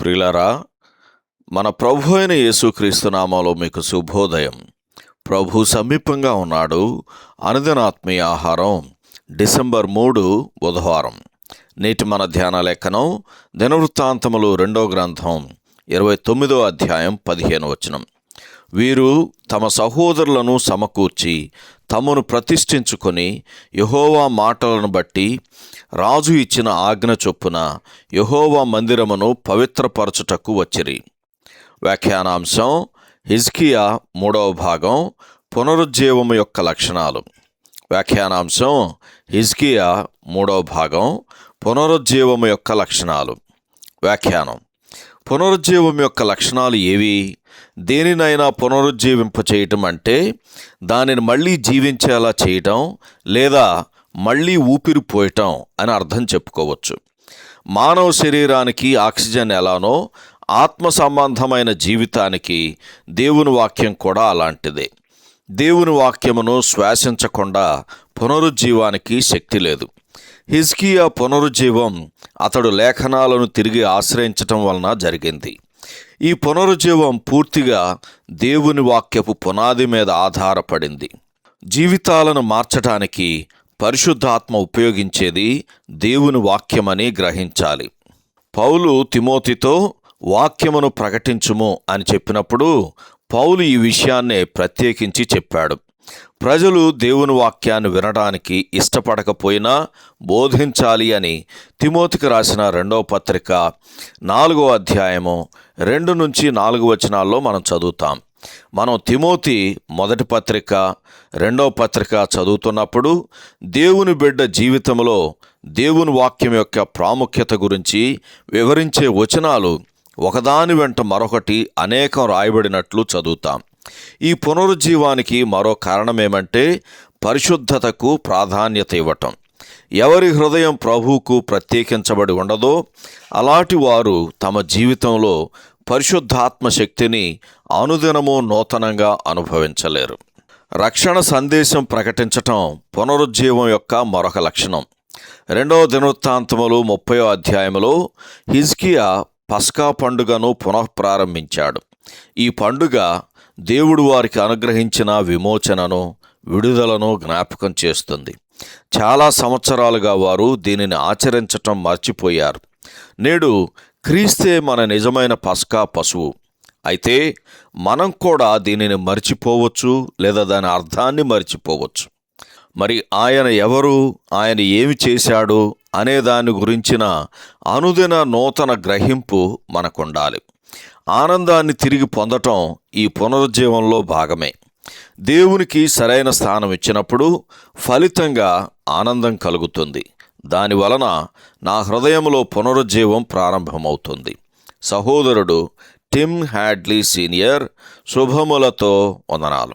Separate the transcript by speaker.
Speaker 1: ప్రిలరా మన ప్రభు అయిన యేసుక్రీస్తు నామంలో మీకు శుభోదయం. ప్రభు సమీపంగా ఉన్నాడు. అనుదినాత్మీయ ఆహారం డిసెంబర్ మూడు బుధవారం. నేటి మన ధ్యాన లేఖనం దినవృత్తాంతములు రెండో గ్రంథం ఇరవై తొమ్మిదో అధ్యాయం పదిహేను వచనం. వీరు తమ సహోదరులను సమకూర్చి తమను ప్రతిష్ఠించుకొని యహోవా మాటలను బట్టి రాజు ఇచ్చిన ఆజ్ఞ చొప్పున యహోవా మందిరమును పవిత్రపరచుటకు వచ్చిరి. వ్యాఖ్యానాంశం హిజ్కియా మూడవ భాగం పునరుజ్జీవము యొక్క లక్షణాలు. వ్యాఖ్యానాంశం హిజ్కియా మూడవ భాగం పునరుజ్జీవము యొక్క లక్షణాలు. వ్యాఖ్యానం పునరుజ్జీవం యొక్క లక్షణాలు ఏవి? దేనినైనా పునరుజ్జీవింప చేయటం అంటే దానిని మళ్ళీ జీవించేలా చేయటం లేదా మళ్ళీ ఊపిరి పోయటం అని అర్థం చెప్పుకోవచ్చు. మానవ శరీరానికి ఆక్సిజన్ ఎలానో ఆత్మ సంబంధమైన జీవితానికి దేవుని వాక్యం కూడా అలాంటిదే. దేవుని వాక్యమును శ్వాసించకుండా పునరుజ్జీవానికి శక్తి లేదు. హిజ్కియా పునరుజ్జీవం అతడు లేఖనాలను తిరిగి ఆశ్రయించటం వలన జరిగింది. ఈ పునరుజ్జీవం పూర్తిగా దేవుని వాక్యపు పునాది మీద ఆధారపడింది. జీవితాలను మార్చటానికి పరిశుద్ధాత్మ ఉపయోగించేది దేవుని వాక్యమని గ్రహించాలి. పౌలు తిమోతితో వాక్యమును ప్రకటించుము అని చెప్పినప్పుడు పౌలు ఈ విషయాన్నే ప్రత్యేకించి చెప్పాడు. ప్రజలు దేవుని వాక్యాన్ని వినడానికి ఇష్టపడకపోయినా బోధించాలి అని తిమోతికి రాసిన రెండవ పత్రిక నాలుగో అధ్యాయము రెండు నుంచి నాలుగు వచనాల్లో మనం చదువుతాం. మనం తిమోతి మొదటి పత్రిక రెండవ పత్రిక చదువుతున్నప్పుడు దేవుని బిడ్డ జీవితంలో దేవుని వాక్యం యొక్క ప్రాముఖ్యత గురించి వివరించే వచనాలు ఒకదాని వెంట మరొకటి అనేకం రాయబడినట్లు చదువుతాం. ఈ పునరుజ్జీవానికి మరో కారణమేమంటే పరిశుద్ధతకు ప్రాధాన్యత ఇవ్వటం. ఎవరి హృదయం ప్రభువుకు ప్రత్యేకించబడి ఉండదో అలాంటి వారు తమ జీవితంలో పరిశుద్ధాత్మ శక్తిని అనుదినము నూతనంగా అనుభవించలేరు. రక్షణ సందేశం ప్రకటించటం పునరుజ్జీవం యొక్క మరొక లక్షణం. రెండవ దినవృత్తాంతములు ముప్పయో అధ్యాయములో హిజ్కియా పస్కా పండుగను పునఃప్రారంభించాడు. ఈ పండుగ దేవుడు వారికి అనుగ్రహించిన విమోచనను విడుదలను జ్ఞాపకం చేస్తుంది. చాలా సంవత్సరాలుగా వారు దీనిని ఆచరించటం మర్చిపోయారు. నేడు క్రీస్తే మన నిజమైన పస్కా పశువు. అయితే మనం కూడా దీనిని మర్చిపోవచ్చు లేదా దాని అర్థాన్ని మర్చిపోవచ్చు. మరి ఆయన ఎవరు? ఆయన ఏమి చేశాడు? అనే దాని గురించిన అనుదిన నూతన గ్రహింపు మనకుండాలి. ఆనందాన్ని తిరిగి పొందటం ఈ పునరుజ్జీవంలో భాగమే. దేవునికి సరైన స్థానం ఇచ్చినప్పుడు ఫలితంగా ఆనందం కలుగుతుంది. దాని వలన నా హృదయంలో పునరుజ్జీవం ప్రారంభమవుతుంది. సహోదరుడు టిమ్ హ్యాడ్లీ సీనియర్ శుభములతో వందనాలు.